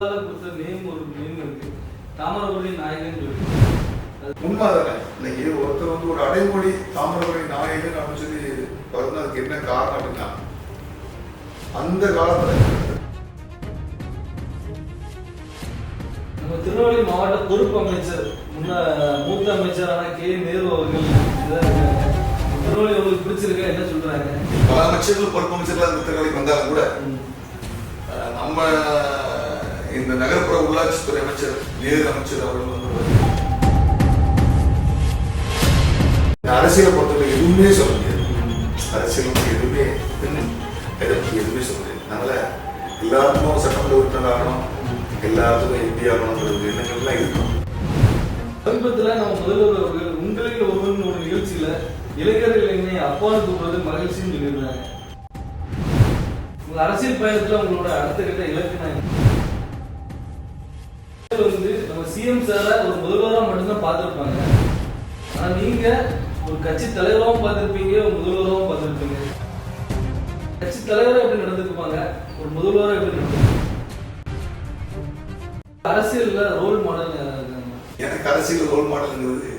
கொடுத்த நேம் ஒரு நேம் இருக்கு. தாமிரபரணி நாயகன் உண்மைதானே? இன்னைக்கு ஒருத்தர் வந்து ஒரு அடைமொழி தாமிரபரணி நாயகன் அப்படின்னு சொல்லி வருது அதுக்கு என்ன காரணம் அப்படின்னா அந்த காலத்துல நம்ம திருநெல்வேலி மாவட்ட பொறுப்பு அமைச்சர் முன்ன மூத்த அமைச்சரான கே. நேரு அவர்கள் திருநெல்வேலி அவங்களுக்கு பிடிச்சிருக்கா? என்ன சொல்றாங்க? பல அமைச்சர்கள் பொறுப்பு அமைச்சர்கள் அந்த திருவிழைக்கு வந்தாலும் கூட நம்ம இந்த நகர்ப்புற உள்ளாட்சித்துறை அமைச்சர் நேரு அமைச்சர் அவர்கள் வந்து அரசியலை பொறுத்தவரை எதுவுமே சொல்ல முடியாது. அரசியல் எதுவுமே இன்னும் எதுவுமே சொல்ல முடியாது. அதனால எல்லாருக்கும் சட்டமன்ற உறுப்பினர் ஆகணும். எல்லாத்துக்கும் எம்பி ஒரு எண்ணங்கள்லாம் இருக்கும். சமீபத்தில் நம்ம முதல்வர் அவர்கள் உங்களில் ஒருவன் ஒரு நிகழ்ச்சியில இளைஞர்கள் என்னை அப்பான்னு கூப்பிடுறது மகிழ்ச்சின்னு சொல்லியிருந்தாங்க உங்க அரசியல் பயணத்துல உங்களோட அடுத்த கட்ட இலக்கு நான் வந்து நம்ம சிஎம் சார ஒரு முதல்வரா மட்டும்தான் பார்த்திருப்பாங்க. ஆனா நீங்க ஒரு கட்சி தலைவராகவும் பார்த்திருப்பீங்க ஒரு முதல்வராகவும் பார்த்திருப்பீங்க. கட்சி தலைவரா எப்படி நடந்துக்குவாங்க? ஒரு முதல்வரா எப்படி நடந்துருப்பாங்க அரசியலில் ரோல் மாடல் எனக்கு அரசியல் ரோல் மாடல்ங்கிறது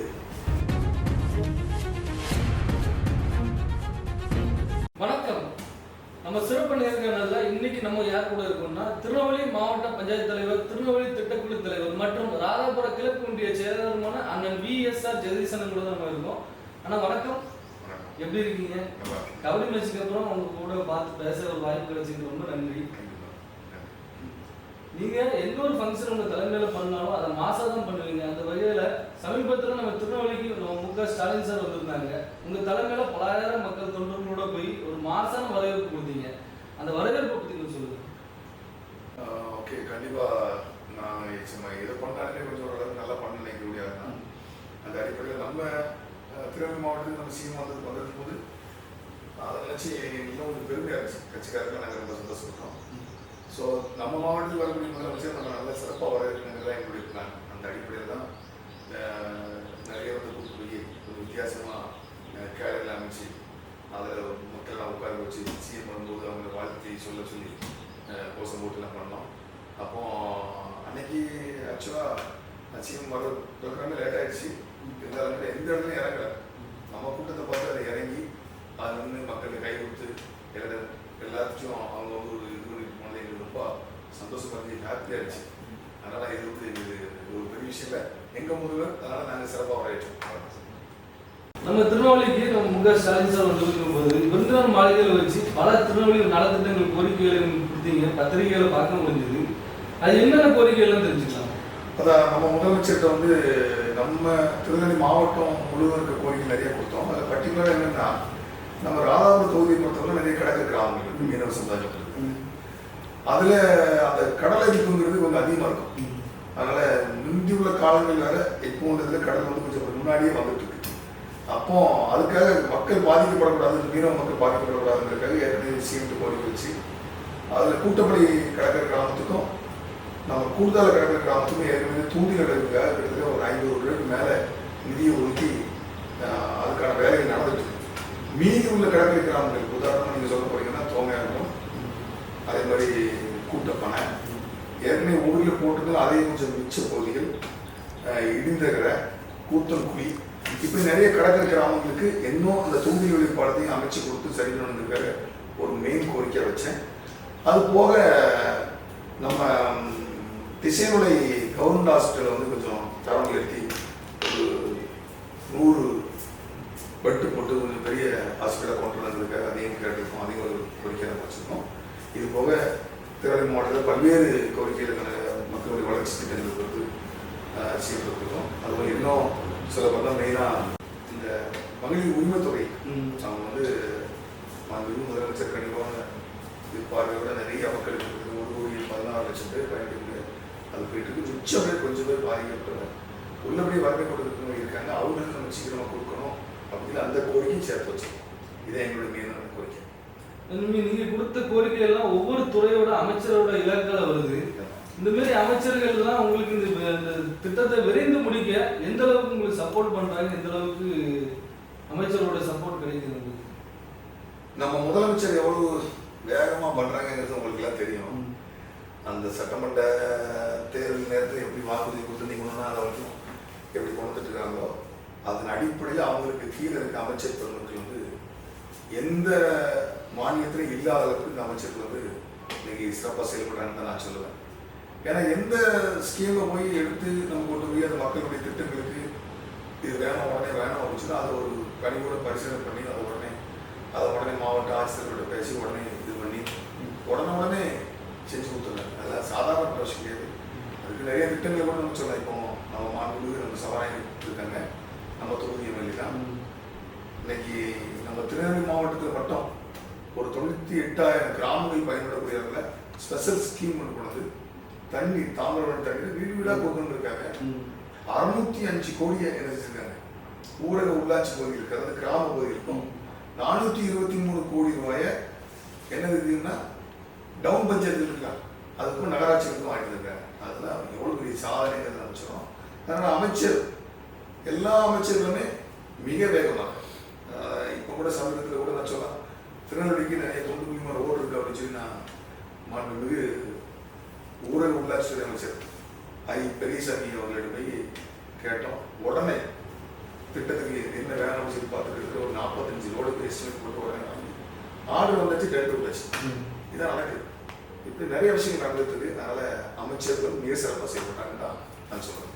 நம்ம சிறப்பு நேர்காணல்ல இன்னைக்கு நம்ம யார் கூட இருக்கோம்னா திருநெல்வேலி மாவட்ட பஞ்சாயத்து தலைவர் திருநெல்வேலி திட்டக்குழு தலைவர் மற்றும் ராதாபுர கிழக்கு ஒன்றிய செயலாளருமான அண்ணன் வி எஸ் ஆர் ஜெகதீசன் கூட நம்ம இருக்கோம். அண்ணா வணக்கம். எப்படி இருக்கீங்க? கபடி மேட்சுக்கு அப்புறம் உங்க கூட பார்த்து பேச ஒரு வாய்ப்பு கிடைச்சிருக்கு ரொம்ப நன்றி. நீங்க எந்த ஒரு ஃபங்க்ஷன் உங்க தலைமையில பண்ணாலும் அதை மாசா தான் பண்ணுவீங்க. அந்த வகையில சமீபத்துல நம்ம திருநெல்வேலிக்கு மு ஸ்டாலின் சார் வந்திருந்தாங்க. உங்க தலைமையில பலாயிரம் மக்கள் தொண்டர்களோட போய் ஒரு மாசான வரவேற்பு கொடுத்தீங்க. அந்த வரவேற்பை பத்தி கொஞ்சம் சொல்லுங்க. ஓகே கண்டிப்பா நான் சும்மா இதை பண்ணாலே கொஞ்சம் ஓரளவுக்கு நல்லா பண்ண நினைக்கக்கூடிய ஆள் தான். அந்த அடிப்படையில் நம்ம அஹ், திருநெல்வேலி மாவட்டத்துக்கு நம்ம சீமா வந்து வந்தது போது அதை நினச்சி இன்னும் கொஞ்சம் பெருமையாக இருந்துச்சு. கட்சிக்காரங்க நாங்கள் ரொம்ப சந்தோஷப்பட்டோம். ஸோ நம்ம மாவட்டத்தில் வரக்கூடிய முதலமைச்சர் நம்ம நல்லா சிறப்பாக வரவேற்கணுங்கிறது எங்களுடைய பிளான் அந்த அடிப்படையில் தான் நிறைய வந்து வித்தியாசமாக கேரளில் அமைச்சு அதில் மக்கள்லாம் உட்கார வச்சு சிஎம் வரும்போது அவங்க வாழ்த்தி சொல்ல சொல்லி கோஷம் போட்டுலாம் பண்ணோம். அப்போ அன்னைக்கு ஆக்சுவலாக சிஎம் வர ப்ரோக்ராமே லேட் ஆயிடுச்சு. இருந்தாலும் எந்த இடத்துலையும் இறங்கல. நம்ம கூட்டத்தை பார்த்து அதை இறங்கி அது வந்து மக்களுக்கு கை கொடுத்து எல்லா எல்லாத்தையும் அவங்க வந்து ஒரு இது பண்ணி போனது எங்களுக்கு ரொம்ப சந்தோஷமா இருந்துச்சு ஹாப்பியாக இருந்துச்சு இது வந்து எங்களுக்கு ஒரு பெரிய விஷயம் இல்லை. எங்கள் முருகன் அதனால் நாங்கள் சிறப்பாக வரவேற்றோம் நம்ம திருநெல்வேலிக்கு நம்ம மு க ஸ்டாலின் சார் வந்திருக்கும் போது விருந்தினர் மாளிகையில் வச்சு பல திருநெல்வேலி நலத்திட்டங்கள் கோரிக்கைகளை கொடுத்தீங்க பத்திரிகைகளை பார்க்க முடிஞ்சது. அது என்னென்ன கோரிக்கைகள்லாம் தெரிஞ்சுக்கலாம். அதான் நம்ம முதலமைச்சர்கிட்ட வந்து நம்ம திருநெல்வேலி மாவட்டம் முழுவதும் இருக்க கோரிக்கை நிறைய கொடுத்தோம். அதில் பர்டிகுலராக என்னன்னா நம்ம ராதாபுரம் தொகுதியை பொறுத்தவரை நிறைய கடற்கரை கிராமங்கள் இருக்கு மீனவ இருக்கு அதில் அந்த கடல் அரிப்புங்கிறது கொஞ்சம் அதிகமாக இருக்கும். அதனால முந்தி உள்ள காலங்கள் வேற இப்போ உள்ளதுல கடல் வந்து கொஞ்சம் முன்னாடியே வந்துட்டு அப்போ அதுக்காக மக்கள் பாதிக்கப்படக்கூடாது மீனவ மக்கள் பாதிக்கப்படக்கூடாதுங்கிறக்காக ஏற்கனவே சீட்டு கோரிக்கை வச்சு அதில் கூட்டப்படி கடற்கரை கிராமத்துக்கும் நம்ம கூடுதல் கடற்கரை கிராமத்துக்கும் ஏற்கனவே தூண்டி கட்டுறதுக்காக கிட்டத்தட்ட ஒரு ஐநூறு ரூபாய்க்கு மேலே நிதியை ஒதுக்கி அதுக்கான வேலை நடந்துட்டு மீதி உள்ள கடற்கரை கிராமங்களுக்கு உதாரணமாக நீங்கள் சொல்ல போறீங்கன்னா இருக்கும் அதே மாதிரி கூட்டப்பனை ஏற்கனவே ஊரில் போட்டிருந்தா அதே கொஞ்சம் மிச்ச பகுதிகள் அஹ், இடிந்தகரை கூத்தன்குழி இப்படி நிறைய கடற்கரை கிராமங்களுக்கு இன்னும் அந்த தூண்டி வழி பாலத்தையும் அமைச்சு கொடுத்து சரி பண்ணணுங்கிறதுக்காக ஒரு மெயின் கோரிக்கை வச்சேன். அது போக நம்ம திசையனுடைய கவர்மெண்ட் ஹாஸ்பிட்டலில் வந்து கொஞ்சம் தரம் உயர்த்தி ஒரு நூறு பட்டு போட்டு கொஞ்சம் பெரிய ஹாஸ்பிட்டலாக கொண்டு வந்திருக்காரு அதையும் கேட்டிருக்கோம். அதையும் ஒரு கோரிக்கையாக வச்சுருக்கோம். இது போக திருவள்ளி மாவட்டத்தில் பல்வேறு கோரிக்கைகளுக்கான மக்களுடைய வளர்ச்சி திட்டங்கள் வந்து சீர்திருத்தம் அதுவும் இன்னும் சில பார்த்தா மெயினாக இந்த மகளிர் உரிமைத்தொகை ம். அவங்க வந்து மாண்புமிகு முதலமைச்சர் கண்டிப்பாக இது பார்வையோட நிறைய மக்களுக்கு இருக்குது. ஒரு கோடி பதினாறு லட்சம் பேர் பயணிக்கிறது அது போயிட்டு இருக்கு மிச்சம் பேர் கொஞ்சம் பேர் பாதிக்கப்பட்டவர் உள்ளபடி வறுமை கொடுக்கறவங்க இருக்காங்க. அவங்களுக்கு நம்ம சீக்கிரமாக கொடுக்கணும் அப்படின்னு அந்த கோரிக்கையும் சேர்த்து வச்சோம் இதான் எங்களுடைய மெயினான கோரிக்கை. நீங்க நீங்க கொடுத்த கோரிக்கை எல்லாம் ஒவ்வொரு துறையோட அமைச்சரோட இலக்குல வருது. இந்த மாதிரி அமைச்சர்கள் எல்லாம் உங்களுக்கு இந்த திட்டத்தை விரைந்து முடிக்க எந்த அளவுக்கு உங்களுக்கு சப்போர்ட் பண்றாங்க? எந்த அளவுக்கு அமைச்சரோட சப்போர்ட் கிடைக்குது உங்களுக்கு? நம்ம முதலமைச்சர் எவ்வளவு வேகமாக பண்ணுறாங்கிறது உங்களுக்கு எல்லாம் தெரியும் அந்த சட்டமன்ற தேர்தல் நேரத்தில் எப்படி வாக்குறுதி கொடுத்து நீங்கள் ஒன்று அதை வரைக்கும் எப்படி கொண்டு வந்துட்டு இருக்காங்களோ அதன் அடிப்படையில் அவங்களுக்கு கீழே இருக்க அமைச்சர் பெருமக்கள் வந்து எந்த மானியத்திலும் இல்லாத அளவுக்கு இந்த அமைச்சர்கள் வந்து இன்னைக்கு சிறப்பாக செயல்படுறாங்கன்னு தான் நான் சொல்லுவேன். ஏன்னா எந்த ஸ்கீமை போய் எடுத்து நம்ம கொண்டு போய் அந்த மக்களுடைய திட்டங்களுக்கு இது வேணும் உடனே வேணும் அப்படின்னா அதை ஒரு கனிவோட பரிசீலனை பண்ணி அதை உடனே அதை உடனே மாவட்ட ஆட்சியர்களோட பேசி உடனே இது பண்ணி உடனே உடனே செஞ்சு கொடுத்துருங்க அதெல்லாம் சாதாரண பிரச்சனை கிடையாது. அதுக்கு நிறைய திட்டங்கள் கூட நம்ம சொல்லலாம். இப்போ நம்ம மாண்புமிகு நம்ம சவாரி இருக்காங்க. நம்ம தொகுதி எம்எல்ஏ தான். இன்னைக்கு நம்ம திருநெல்வேலி மாவட்டத்தில் மட்டும் ஒரு தொண்ணூற்றி எட்டாயிரம் கிராமங்கள் பயன்படக்கூடிய ஸ்பெஷல் ஸ்கீம் ஒன்று கொண்டு தண்ணி தாமிரபரணி தண்ணி வீடு வீடாக கொண்டு வந்திருக்காங்க அறுநூத்தி அஞ்சு கோடியை என்ன செஞ்சிருக்காங்க ஊரக உள்ளாட்சி பகுதிகளுக்கு அதாவது கிராம பகுதிகளுக்கும் நானூற்றி இருபத்தி மூணு கோடி ரூபாயை என்ன இருக்குதுன்னா டவுன் பட்ஜெட் இருக்கலாம் அதுக்கும் நகராட்சிகளுக்கும் வாங்கியிருக்காங்க அதெல்லாம் எவ்வளோ பெரிய சாதனைங்கிறத அமைச்சரும் அதனால் அமைச்சர் எல்லா அமைச்சர்களுமே மிக வேகமாக இப்போ கூட சமீபத்தில் கூட நான் சொல்லலாம். திருநெல்வேலிக்கு நிறைய தொண்டு முக்கியமான ரோடு இருக்கு அப்படின்னு சொல்லி நான் மாண்புமிகு ஊரக உள்ளாட்சித்துறை அமைச்சர் ஐ பெரியசாமி அவர்களிடம் போய் கேட்டோம். உடனே திட்டத்துக்கு என்ன வேணும்னு சொல்லி பார்த்துட்டு ஒரு நாற்பத்தஞ்சு ரோடுக்கு எஸ்டிமேட் போட்டு உடனே வாங்கி ஆர்டர் வந்துச்சு டெலிவரி வந்துச்சு இதான் நடக்குது. இப்படி நிறைய விஷயங்கள் நடந்துட்டு அதனால அமைச்சர்கள் மிக சிறப்பாக செயல்பட்டாங்கன்னு தான் நான் சொல்றேன்.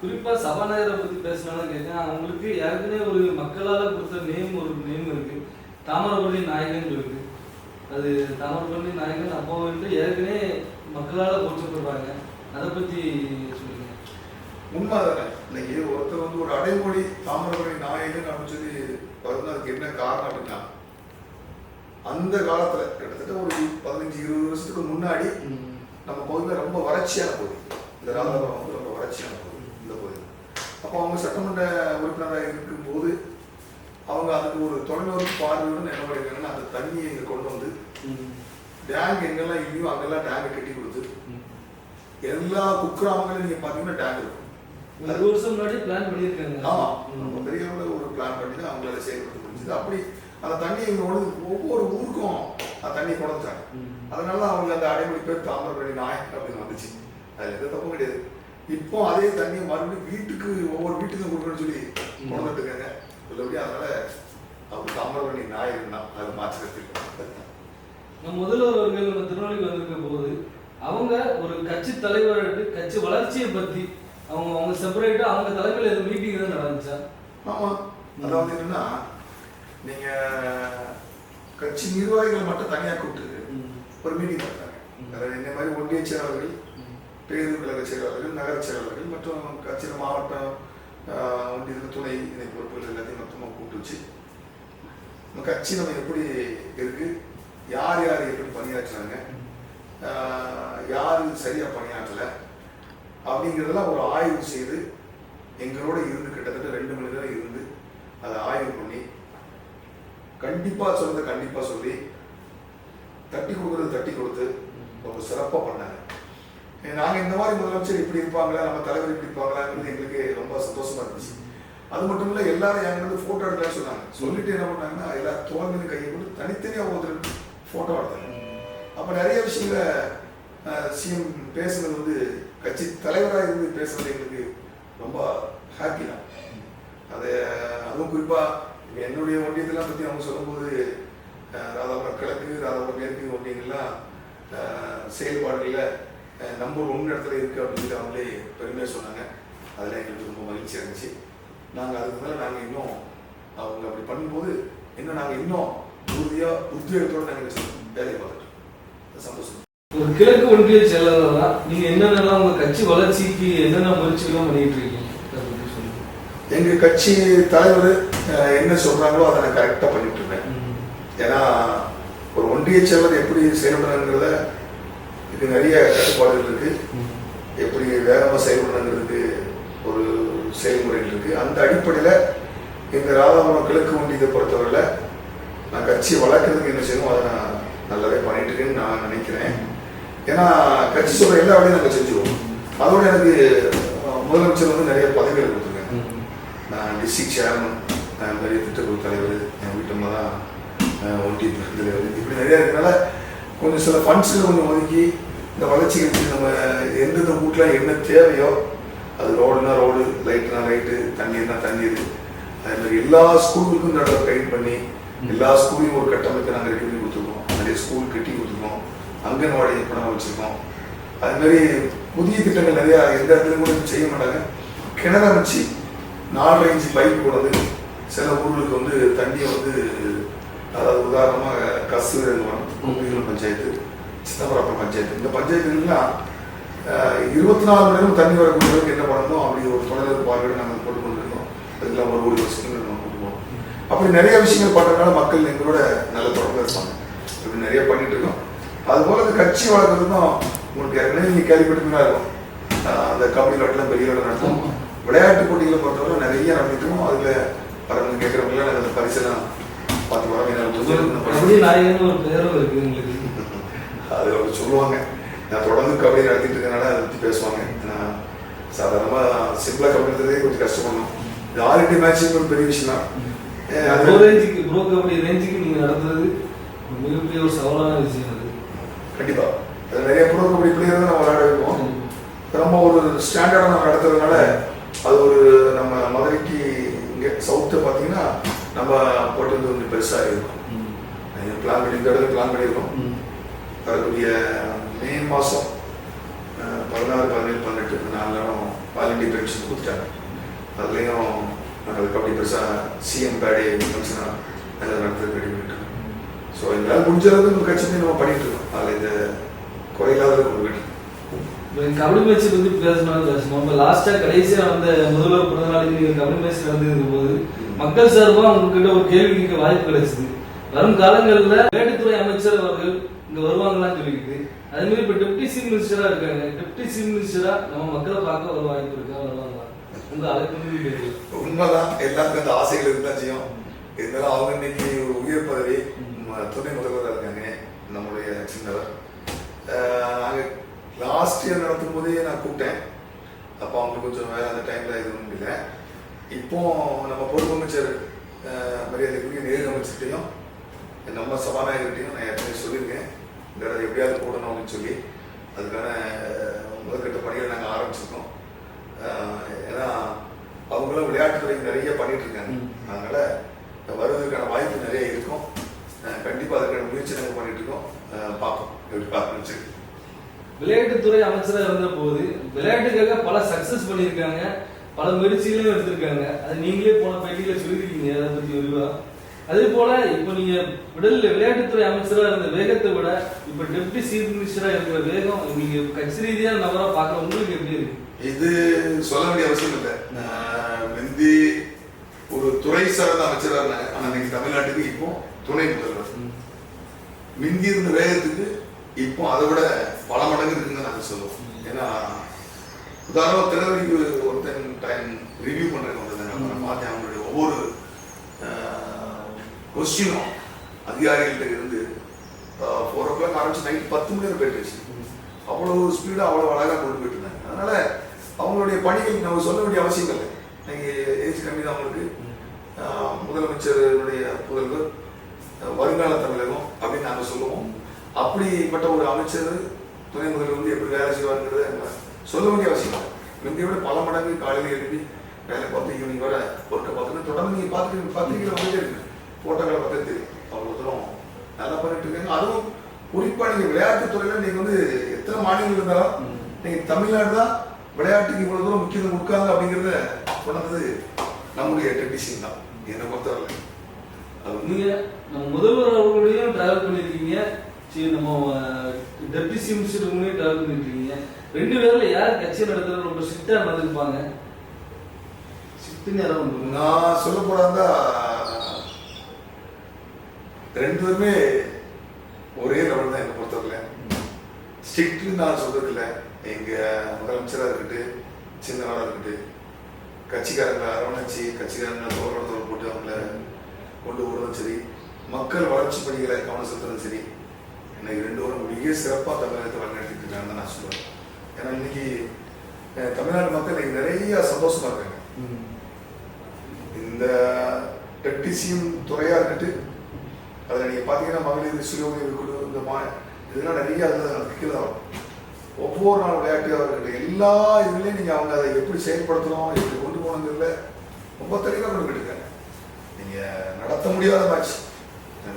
குறிப்பா சபாநாயகரை பத்தி பேசணும்னு கேட்டேன். அவங்களுக்கு ஏற்கனவே ஒரு மக்களால கொடுத்த நேம் ஒரு நேம் இருக்கு. தாமிரபரணி நாயகன் இருக்கு. அது தாமிரபரணி நாயகன் அப்போ வந்து ஏற்கனவே மக்களால போற்றப்படுறாங்க அதை பத்தி சொல்லுங்க. உண்மைதானே? இன்னைக்கு ஒருத்தர் வந்து ஒரு அடைமொழி தாமிரபரணி நாயகன் அப்படின்னு சொல்லி அதுக்கு என்ன காரணம் அப்படின்னா அந்த காலத்துல கிட்டத்தட்ட ஒரு பதினஞ்சு இருபது வருஷத்துக்கு முன்னாடி நம்ம பகுதியில் ரொம்ப வறட்சியான பகுதி. இந்த ராதாபுரம் வந்து ரொம்ப வறட்சியான பகுதி இந்த பகுதி. அப்போ அவங்க சட்டமன்ற உறுப்பினராக இருக்கும்போது அவங்க அதுக்கு ஒரு தொலைநோக்கு பார்வையுடன் என்ன பண்ணிருக்காங்கன்னா அந்த தண்ணியை இங்கே கொண்டு வந்து டேங்க் எங்கெல்லாம் இல்லையோ அங்கெல்லாம் டேங்கை கட்டி கொடுத்து எல்லா குக்கிராமங்களும் நீங்க பாத்தீங்கன்னா டேங்க் இருக்கும். ஒரு வருஷம் முன்னாடி பிளான் பண்ணியிருக்காங்க. ஆமா. ம். ரொம்ப பெரிய அளவுல ஒரு பிளான் பண்ணி தான் அவங்களால செயல்படுத்த முடிஞ்சது. அப்படி அந்த தண்ணி இங்க கொண்டு ஒவ்வொரு ஊருக்கும் அந்த தண்ணி ம். அதனால அவங்க அந்த அடைமொழி பேர் தாமிரபரணி நாயக் அப்படின்னு வந்துச்சு. அதுல எந்த தப்பும் கிடையாது. இப்போ அதே தண்ணியை மறுபடியும் வீட்டுக்கு ஒவ்வொரு வீட்டுக்கும் கொடுக்கணும்னு சொல்லி கொண்டு வந்துருக்காங்க உள்ளபடி அதனால அவர் தாமிரபரணி நாயகன் தான் அது மாற்றத்தில் நம்ம முதல்வர் அவர்கள் நம்ம திருநெல்வேலி வந்திருக்க போது அவங்க ஒரு கட்சி தலைவர்கிட்ட கட்சி வளர்ச்சியை பத்தி அவங்க அவங்க செப்பரேட்டா அவங்க தலைமையில எதுவும் மீட்டிங் எதுவும் நடந்துச்சா? ஆமா. அதாவது என்னன்னா நீங்க கட்சி நிர்வாகிகளை மட்டும் தனியா கூப்பிட்டு ஒரு மீட்டிங் பண்ணாங்க அதாவது இந்த மாதிரி ஒன்றிய செயலாளர்கள் பேருந்து கழக செயலாளர்கள் நகர செயலாளர்கள் மற்றும் கட்சியில் மாவட்டம் ஒன்றியத்தில் துணை இணை பொறுப்புகள் எல்லாத்தையும் மொத்தமாக கூப்பிட்டு வச்சு நம்ம கட்சி நம்ம எப்படி இருக்கு யார் யார் எப்படி பணியாற்றுறாங்க யார் சரியாக பணியாற்றலை? அப்படிங்கிறதெல்லாம் ஒரு ஆய்வு செய்து எங்களோட இருந்து கிட்டத்தட்ட ரெண்டு மணி நேரம் இருந்து அதை ஆய்வு பண்ணி கண்டிப்பாக சொல்றதை கண்டிப்பாக சொல்லி தட்டி கொடுக்குறது தட்டி கொடுத்து ரொம்ப சிறப்பாக பண்ணாங்க. நாங்கள் இந்த மாதிரி முதலமைச்சர் இப்படி இருப்பாங்களா? நம்ம தலைவர் இப்படி இருப்பாங்களாங்கிறது எங்களுக்கு ரொம்ப சந்தோஷமா இருந்துச்சு. அது மட்டும் இல்லை எல்லாரும் எங்கிட்ட ஃபோட்டோ எடுக்கலாம்னு சொன்னாங்க. சொல்லிட்டு என்ன பண்ணாங்கன்னா எல்லா தோல்வி கையை கொண்டு தனித்தனியாக ஒருத்தர் ஃபோட்டோ எடுத்தாங்க அப்போ நிறைய விஷயங்களை சிஎம் பேசுனது வந்து கட்சி தலைவராக இருந்து பேசுனது எங்களுக்கு ரொம்ப ஹாப்பி தான். அது அதுவும் குறிப்பாக என்னுடைய ஒன்றியத்தெல்லாம் பற்றி அவங்க சொல்லும்போது ராதாபுரம் கிழக்கு ராதாபுரம் மேற்கு ஒன்றியங்கள்லாம் செயல்பாடுகளில் நம்பர் ஒன்று இடத்துல இருக்குது அப்படின்னு அவங்களே பெருமையாக சொன்னாங்க. அதில் எங்களுக்கு ரொம்ப மகிழ்ச்சி இருந்துச்சு. நாங்கள் அதுக்கு மேலே நாங்கள் இன்னும் அவங்க அப்படி பண்ணும்போது இன்னும் நாங்கள் இன்னும் உறுதியாக உத்வேகத்தோடு நாங்கள் வேலையை பார்த்துட்டோம் அது சந்தோஷம் ஒரு கிழக்கு ஒன்றிய செயலாளரா நீங்க என்னென்னலாம் உங்க கட்சி வளர்ச்சிக்கு என்னென்ன முயற்சிகளும் பண்ணிட்டு இருக்கீங்க? எங்க கட்சி தலைவர் என்ன சொல்றாங்களோ அதை நான் கரெக்டாக பண்ணிட்டு இருக்கேன். ம். ஏன்னா ஒரு ஒன்றிய செயலர் எப்படி செயல்படுறங்கிறத இது நிறைய கட்டுப்பாடுகள் இருக்கு. எப்படி வேகமாக செயல்படணுங்கிறதுக்கு ஒரு செயல்முறைகள் இருக்கு. அந்த அடிப்படையில் இந்த ராதாபுரம் கிழக்கு ஒன்றியத்தை பொறுத்தவரையில் நான் கட்சியை வளர்க்கறதுக்கு என்ன செய்யணும் அதை நான் நல்லாவே பண்ணிட்டு இருக்கேன்னு நான் நினைக்கிறேன். ஏன்னா கட்சி சொல்ற எல்லா வேலையும் நாங்கள் செஞ்சுருவோம். அதோட எனக்கு முதலமைச்சர் வந்து நிறைய பதவிகள் கொடுத்துருக்காங்க ம். நான் டிஸ்ட்ரிக்ட் சேர்மன் நான் நிறைய திட்டக்குழு தலைவர் என் வீட்டம்மா தான் ஒன்றிய தலைவர். இப்படி நிறைய இருக்கனால கொஞ்சம் சில ஃபண்ட்ஸில் கொஞ்சம் ஒதுக்கி இந்த வளர்ச்சிகளுக்கு நம்ம எந்தெந்த வீட்டில் என்ன தேவையோ அது ரோடுனா ரோடு லைட்னா லைட்டு தண்ணீர்னா தண்ணீர் அதே மாதிரி எல்லா ஸ்கூலுக்கும் நடுவில் கைட் பண்ணி எல்லா ஸ்கூலையும் ஒரு கட்டமைப்பை நாங்கள் ரெடி பண்ணி கொடுத்துருக்கோம். நிறைய ஸ்கூல் கட்டி கொடுத்துருக்கோம். அங்கன்வாடி இப்போ வச்சுருக்கோம். அது மாதிரி புதிய திட்டங்கள் நிறையா எந்த இடத்துலையும் கூட செய்ய மாட்டாங்க. கிணறு அமைச்சு நாலு அஞ்சு பைப் கொண்டு வந்து சில ஊர்களுக்கு வந்து தண்ணியை வந்து அதாவது உதாரணமாக கசு கும்பிகளும் பஞ்சாயத்து சிதம்பரம் பஞ்சாயத்து. இந்த பஞ்சாயத்துலாம் இருபத்தி நாலு மணி நேரம் தண்ணி வரக்கூடிய அளவுக்கு என்ன பண்ணணும் அப்படி ஒரு தொடர் பார்வையோடு நாங்கள் போட்டு கொண்டிருக்கோம் அதுக்கெல்லாம் ஒரு ஒரு வருஷத்துக்கு அப்படி நிறைய விஷயங்கள் பண்ணுறதுனால மக்கள் எங்களோட நல்ல தொடர்பு இருப்பாங்க. இப்படி நிறைய பண்ணிட்டு இருக்கோம் அதுபோல இந்த கட்சி வளர்க்குறதும் உங்களுக்கு ஏற்கனவே நீங்கள் கேள்விப்பட்டுதான் இருக்கும். அந்த கபடி விளையாட்டுலாம் பெரிய விளையாட்டு நடத்தும். விளையாட்டு போட்டிகளை பொறுத்தவரை நிறைய நடத்திருக்கோம் அதில் வரவங்க கேட்குறவங்களாம் நாங்கள் அந்த பரிசெல்லாம் பார்த்து உங்களுக்கு அதில் அவங்க சொல்லுவாங்க. நான் தொடர்ந்து கபடி நடத்திட்டு இருக்கனால அதை பற்றி பேசுவாங்க. நான் சாதாரணமாக சிம்பிளாக கபடி கொஞ்சம் கஷ்டப்படணும் இந்த ஆல் இண்டியா மேட்சிங் ஒரு பெரிய விஷயம் தான் அது- ரேஞ்சுக்கு ப்ரோ கபடி ரேஞ்சுக்கு நீங்க நடத்துறது மிகப்பெரிய ஒரு சவாலான விஷயம் அது. கண்டிப்பா. அது நிறைய ப்ரோ கபடி பிளேயர் தான் நம்ம விளையாட வைப்போம். ரொம்ப ஒரு ஸ்டாண்டர்டாக நம்ம நடத்துறதுனால அது ஒரு நம்ம மதுரைக்கு இங்கே சவுத்தை பார்த்தீங்கன்னா நம்ம போட்டது கொஞ்சம் பெருசாக இருக்கும். பிளான் பண்ணி இந்த இடத்துல பிளான் பண்ணியிருக்கோம். வரக்கூடிய மே மாதம் பதினாறு பதினேழு பதினெட்டு நாலு நேரம் வாலண்டி பென்ஷன் கொடுத்துட்டாங்க அதுலேயும் நாங்கள் கபடி பெருசாக சிஎம் பேடு ஃபங்க்ஷனாக நல்லா நடத்துறது ரெடி பண்ணிட்டு ஸோ எங்களால் முடிஞ்ச அளவுக்கு நம்ம கட்சி நம்ம பண்ணிட்டு இருக்கோம். அதில் இந்த குறையில்லாத ஒரு வீட்டு கபடி மேட்ச் பத்தி பேசணும்னு பேசணும். இப்போ லாஸ்டா கடைசியா வந்த முதல்வர் பிறந்த நாளைக்கு கபடி மேட்ச் நடந்திருக்கும் போது மக்கள் சார்பா உங்ககிட்ட ஒரு கேள்வி கேட்க வாய்ப்பு கிடைச்சது. வரும் காலங்களில் விளையாட்டுத்துறை அமைச்சர் அவர்கள் இங்க வருவாங்களான்னு சொல்லிக்குது அதே மாதிரி இப்போ டெப்டி சீஃப் மினிஸ்டரா இருக்காங்க. டெப்டி சீஃப் மினிஸ்டரா நம்ம மக்களை பார்க்க ஒரு வாய்ப்பு இருக்கா? வருவாங்களா? உண்மைதான். எல்லாருக்கும் அந்த ஆசைகள் இருந்தா செய்யும். இருந்தாலும் அவங்க இன்னைக்கு ஒரு உயர் பதவி துணை முதல்வராக இருக்காங்க நம்முடைய சின்னவர். நாங்கள் லாஸ்ட் இயர் நடத்தும் போதே நான் கூப்பிட்டேன். அப்போ அவங்களுக்கு கொஞ்சம் வேலை அந்த டைமில் இது ஒன்றும் இல்லை. இப்போ நம்ம பொறுப்பு அமைச்சர் அஹ், மரியாதைக்குரிய நேரு அமைச்சர்கிட்டையும் நம்ம சபாநாயகர்கிட்டையும் நான் ஏற்கனவே சொல்லியிருக்கேன். இந்த எப்படியாவது போடணும் அப்படின்னு சொல்லி. அதுக்கான முதற்கட்ட பணிகளை நாங்கள் ஆரம்பிச்சிருக்கோம். ஏன்னா அவங்களும் விளையாட்டுத்துறைக்கு நிறைய பண்ணிட்டு இருக்காங்க. அதனால வருவதற்கான வாய்ப்பு நிறைய இருக்கும். அஹ், கண்டிப்பா அதுக்கான முயற்சி நாங்கள் பண்ணிட்டு இருக்கோம் பார்ப்போம். எப்படி பார்க்கணும் சரி விளையாட்டுத்துறை அமைச்சரா இருந்த போது விளையாட்டுக்காக பல சக்சஸ் பண்ணியிருக்காங்க. பல முயற்சிகளையும் எடுத்திருக்காங்க. அது நீங்களே போன பேட்டியில சொல்லியிருக்கீங்க. அதை பத்தி விரிவா. அதே போல இப்போ நீங்க விடல் விளையாட்டுத்துறை அமைச்சரா இருந்த வேகத்தை விட இப்ப டெப்டி சீஃப் மினிஸ்டரா இருக்கிற வேகம் நீங்க கட்சி ரீதியான நபரா பார்க்க உங்களுக்கு எப்படி இருக்கு? இது சொல்ல வேண்டிய அவசியம் இல்லை. முந்தி ஒரு துறை சார்ந்த அமைச்சராக இருந்தாங்க. ஆனால் இன்னைக்கு தமிழ்நாட்டுக்கு இப்போ துணை முதல்வர். மிந்தி இருந்த வேகத்துக்கு இப்போ அதை விட பல மடங்கு இருக்குன்னு நாங்கள் சொல்லுவோம். ஏன்னா உதாரணம் திருநெல்வேலிக்கு ஒருத்தன் டைம் ரிவ்யூ பண்ணுறேன் நான் பார்த்தேன் அவங்களுடைய ஒவ்வொரு கொஸ்டினும் அதிகாரிகள்கிட்ட இருந்து ஃபோர் ஓ கிளாக் ஆரம்பிச்சு நைட் பத்து மணி வரை போயிட்டு அவ்வளோ ஸ்பீடாக அவ்வளோ அழகாக கொண்டு போயிட்டு இருந்தாங்க அதனால அவங்களுடைய பணிகள் நம்ம சொல்ல வேண்டிய அவசியம் இல்லை. நீங்கள் ஏஜ் கம்மி தான் அவங்களுக்கு. முதலமைச்சருடைய புதல்வர் வருங்கால தமிழகம் அப்படின்னு நாங்கள் சொல்லுவோம். அப்படிப்பட்ட ஒரு அமைச்சர் துணை முதல்வர் வந்து எப்படி வேலை செய்வாருங்கிறத நம்ம சொல்ல வேண்டிய அவசியம் இல்லை. முந்தைய விட பல மடங்கு காலையில் எழுப்பி வேலை பார்த்து ஈவினிங் வர ஒர்க்கை பார்த்துன்னு தொடர்ந்து நீங்கள் பார்த்துட்டு பத்திரிக்கையில் வந்துட்டே இருக்கு. ஃபோட்டோக்களை பார்த்தே தெரியும் அவ்வளோ தூரம் நல்லா பண்ணிட்டு இருக்காங்க. அதுவும் குறிப்பாக நீங்கள் விளையாட்டுத் துறையில் நீங்கள் வந்து எத்தனை மாநிலங்கள் இருந்தாலும் நீங்கள் தமிழ்நாடு தான் விளையாட்டுக்கு இவ்வளோ தூரம் முக்கியத்துவம் கொடுக்காங்க அப்படிங்கிறத கொண்டது நம்முடைய டெக்னீஷியன் தான். என்னை பொறுத்தவரை. அது வந்து நீங்க நம்ம முதல்வர் அவர்களையும் டிராவல் பண்ணிருக்கீங்க சரி நம்ம டெப்டி சீஃப் மினிஸ்டருக்குமே டிராவல் பண்ணிருக்கீங்க ரெண்டு பேர்ல யார் கட்சி நடத்துறது ரொம்ப ஸ்ட்ரிக்டா நடந்துருப்பாங்க? ஸ்ட்ரிக்ட்னு யாரும் நான் சொல்ல போறாங்க ரெண்டு பேருமே ஒரே லெவல் தான் என்னை பொறுத்தவரையில. ஸ்ட்ரிக்ட்னு நான் சொல்றது இல்லை எங்க முதலமைச்சராக இருக்கட்டு சின்னவராக இருக்கட்டு கட்சிக்காரங்களை அரவணைச்சு கட்சிக்காரங்களை தோளோட தோல் போட்டு அவங்கள கொண்டு போடுறதும் சரி மக்கள் வளர்ச்சி பணிகளை கவனம் செலுத்துறதும் சரி இன்னைக்கு ரெண்டு பேரும் மிக சிறப்பாக தமிழகத்தை வழிநடத்திட்டு இருக்காங்கன்னு தான் நான் சொல்லுவேன் ஏன்னா இன்னைக்கு தமிழ்நாடு மக்கள் இன்னைக்கு நிறைய சந்தோஷமா இருக்காங்க. இந்த டெக்னீசியம் துறையா இருக்கட்டு பார்த்தீங்கன்னா மகளிர் சுய உதவி குழு இந்த மா இதெல்லாம் நிறைய அதில் கீழே வரும் ஒவ்வொரு நாள் விளையாட்டாக இருக்கட்டும் எல்லா இதுலேயும் நீங்கள் அவங்க அதை எப்படி செயல்படுத்தணும் எப்படி கொண்டு போகணுங்கிறதுல ரொம்ப தெளிவாக கொண்டு போயிட்டுருக்காங்க நீங்கள் நடத்த முடியாத மேட்ச்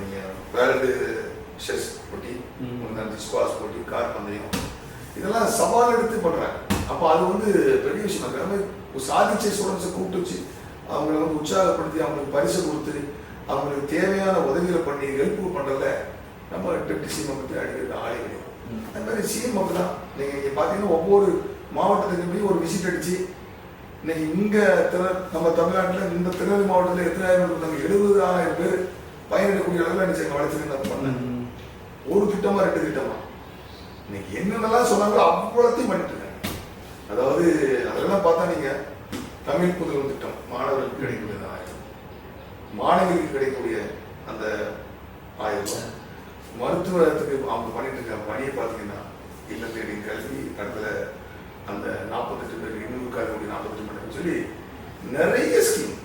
நீங்கள் வேர்ல்டு செஸ் போட்டி ஸ்குவாஷ் போட்டி கார் பந்தயம். இதெல்லாம் சவால் எடுத்து பண்ணுறாங்க அப்போ அது வந்து பெரிய விஷயம். அது சாதிச்ச ஸ்டூடெண்ட்ஸை கூப்பிட்டு வச்சு அவங்கள வந்து உற்சாகப்படுத்தி அவங்களுக்கு பரிசு கொடுத்து அவங்களுக்கு தேவையான உதவிகளை பண்ணி ஹெல்ப் பண்ணுறதுல நம்ம டெப்டி சிஎம் பற்றி அடிக்கிறது ஆளே கிடையாது. அது மாதிரி சிஎம் அப்படி தான் நீங்கள் இங்கே பார்த்தீங்கன்னா ஒவ்வொரு மாவட்டத்துக்கு போய் ஒரு விசிட் அடிச்சு இன்னைக்கு இங்கே திரு நம்ம தமிழ்நாட்டில் இந்த திருநெல்வேலி மாவட்டத்தில் எத்தனாயிரம் இருந்தாங்க எழுபதாயிரம் பேர் பயனடையக்கூடிய அளவில் வளர்ச்சி நான் பண்ணேன். ஒரு திட்டமா ரெண்டு திட்டமா. இன்னைக்கு என்னென்னலாம் சொன்னாங்களோ அவ்வளோத்தையும் பண்ணிட்டு இருக்காங்க. அதாவது அதெல்லாம் பார்த்தா நீங்க தமிழ் புதல்வன் திட்டம் மாணவர்களுக்கு கிடைக்கக்கூடிய மாணவிக்கு கிடைக்கக்கூடிய அந்த ஆயிரம் ரூபாய் மருத்துவத்துக்கு அவங்க பண்ணிட்டு இருக்க பணியை பார்த்தீங்கன்னா இல்லை தேடி கல்வி இடத்துல அந்த நாற்பத்தெட்டு பேர் இன்னொரு கூடிய நாற்பத்தெட்டு பேர் சொல்லி நிறைய ஸ்கீம்